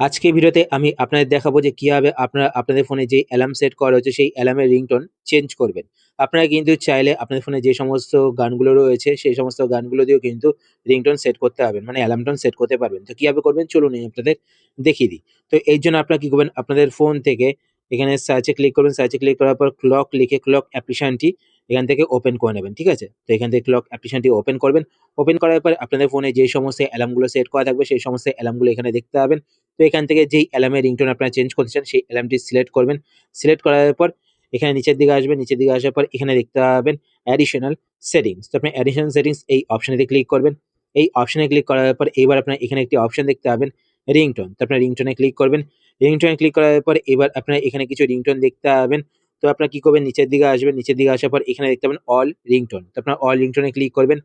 আজকে ভিডিওতে আমি আপনাদের দেখাবো যে কীভাবে আপনারা আপনাদের ফোনে যে অ্যালার্ম সেট করা রয়েছে, সেই অ্যালার্মের রিংটোন চেঞ্জ করবেন। আপনারা কিন্তু চাইলে আপনাদের ফোনে যে সমস্ত গানগুলো রয়েছে, সেই সমস্ত গানগুলো দিয়েও কিন্তু রিংটোন সেট করতে পারবেন মানে অ্যালার্ম টোন সেট করতে পারবেন। তো কীভাবে করবেন? চলুন আমি আপনাদের দেখিয়ে দিই। তো এর জন্য আপনারা কি করবেন? আপনাদের ফোন থেকে এখানে সার্চে ক্লিক করবেন। সার্চে ক্লিক করার পর ক্লক লিখে ক্লক অ্যাপ্লিকেশনটি এখান থেকে ওপেন করে নেবেন, ঠিক আছে? তো এখান থেকে ক্লক অ্যাপ্লিকেশনটি ওপেন করবেন। ওপেন করার পর আপনাদের ফোনে যে সমস্ত অ্যালার্মগুলো সেট করা থাকবে, সেই সমস্ত অ্যালার্মগুলো এখানে দেখতে পাবেন। তো এখান থেকে যেই অ্যালার্মের রিংটোন আপনারা চেঞ্জ করতে চান সেই অ্যালার্মটি সিলেক্ট করবেন। সিলেক্ট করার পর এখানে নিচের দিকে আসবেন নিচের দিকে আসার পর এখানে দেখতে পাবেন অ্যাডিশনাল সেটিংস তো আপনি অ্যাডিশনাল সেটিংস এই অপশনেতে ক্লিক করবেন। এই অপশনে ক্লিক করার পর এবার আপনার এখানে একটি অপশন দেখতে পাবেন রিংটোন তো আপনার রিংটোনে ক্লিক করবেন। রিংটোনে ক্লিক করার পর এবার আপনার এখানে কিছু রিংটোন দেখতে পাবেন। তো আপনারা কি করবেন? নিচের দিকে আসবেন, নিচের দিকে আসার পর এখানে দেখতে পাবেন অল রিংটোন তো আপনার অল রিংটোনে ক্লিক করবেন।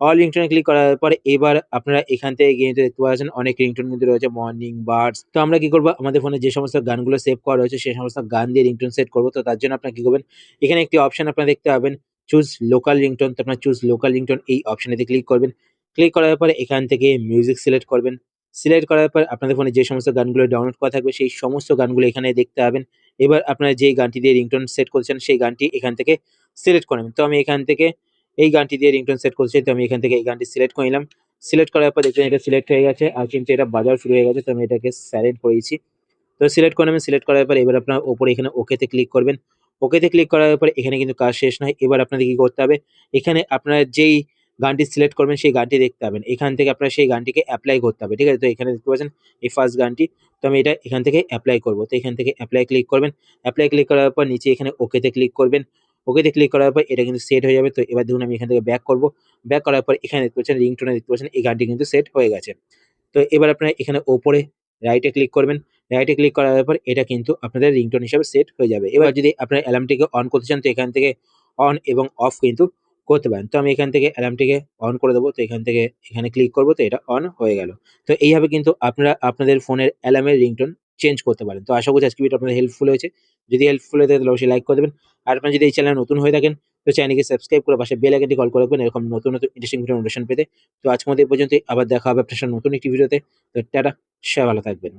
অল রিংটোনে ক্লিক করার পরে এবার আপনারা এখান থেকে গিয়ে দেখতে পাচ্ছেন অনেক রিংটোন কিন্তু রয়েছে। মর্নিং বার্ডস তো আমরা কি করব? আমাদের ফোনে যে সমস্ত গানগুলো সেভ করা রয়েছে সেই সমস্ত গান দিয়ে রিংটোন সেট করব। তো তার জন্য আপনারা কি করবেন? এখানে একটি অপশন আপনারা দেখতে পাবেন চুজ লোকাল রিংটোন তো আপনার চুজ লোকাল রিংটোন এই অপশনেতে ক্লিক করবেন। ক্লিক করার পরে এখান থেকে মিউজিক সিলেক্ট করবেন। সিলেক্ট করার পর আপনাদের ফোনে যে সমস্ত গানগুলো ডাউনলোড করা থাকবে, সেই সমস্ত গানগুলো এখানে দেখতে পাবেন। এবার আপনারা যেই গানটি দিয়ে রিংটোন সেট করছেন, সেই গানটি এখান থেকে সিলেক্ট করে তো আমি এখান থেকে এই গানটি দিয়ে রিংটোন সেট করছি, তো আমি এখান থেকে এই গানটি সিলেক্ট করে নিলাম। সিলেক্ট করার পর দেখবেন এটা সিলেক্ট হয়ে গেছে, আর কিন্তু এটা বাজার শুরু হয়ে গেছে, তো আমি এটাকে স্যালেন্ট করেছি। তো সিলেক্ট করে নেবেন সিলেক্ট করার পর এবার আপনার ওপরে এখানে ওকেতে ক্লিক করবেন। ওকেতে ক্লিক করার পর এখানে কিন্তু কাজ শেষ নয়। এবার আপনাদের কি করতে হবে? এখানে আপনারা যেই গানটি সিলেক্ট করবেন সেই গানটি দেখতে পাবেন। এখান থেকে আপনার সেই গানটিকে অ্যাপ্লাই করতে হবে ঠিক আছে? তো এখানে দেখতে পাচ্ছেন এই ফার্স্ট গানটি তো আমি এটা এখান থেকে অ্যাপ্লাই করব। তো এখান থেকে অ্যাপ্লাই ক্লিক করবেন। অ্যাপ্লাই ক্লিক করার পর নিচে এখানে ওকেতে ক্লিক করবেন। ওকেতে ক্লিক করার পর এটা কিন্তু সেট হয়ে যাবে। তো এবার দেখুন আমি এখান থেকে ব্যাক করব। ব্যাক করার পর এখানে দেখতে পাচ্ছেন রিংটোনে দেখতে পাচ্ছেন এই গানটি কিন্তু সেট হয়ে গেছে। তো এবার আপনারা এখানে ওপরে রাইটে ক্লিক করবেন। রাইটে ক্লিক করার পর এটা কিন্তু আপনাদের রিংটোন হিসাবে সেট হয়ে যাবে। এবার যদি আপনার অ্যালার্মটিকে অন করতে চান তো এখান থেকে অন এবং অফ কিন্তু করতে পারেন। তো আমি এখান থেকে অ্যালার্মটিকে অন করে দেবো। তো এখান থেকে এখানে ক্লিক করব, তো এটা অন হয়ে গেল। তো এইভাবে কিন্তু আপনারা আপনাদের ফোনের অ্যালার্মের রিংটোন চেঞ্জ করতে পারেন। তো আশা করছি আজকে ভিডিও আপনাদের হেল্পফুল হয়েছে। যদি হেল্পফুল হয়ে থাকে, তাহলে অবশ্যই লাইক করে দেবেন। আর আপনারা যদি এই চ্যানেল নতুন হয়ে থাকেন, তো চ্যানেলকে সাবস্ক্রাইব করে পাশে বেল আইকনটি কল করে রাখবেন। এরকম নতুন নতুন ইন্টারেস্টিং ভিডিও নোটিফিকেশন পেতে। তো আজকের মধ্যে পর্যন্তই। আবার দেখা হবে আপনার সাথে নতুন একটি ভিডিওতে তো টাটা, সবাই ভালো থাকবেন।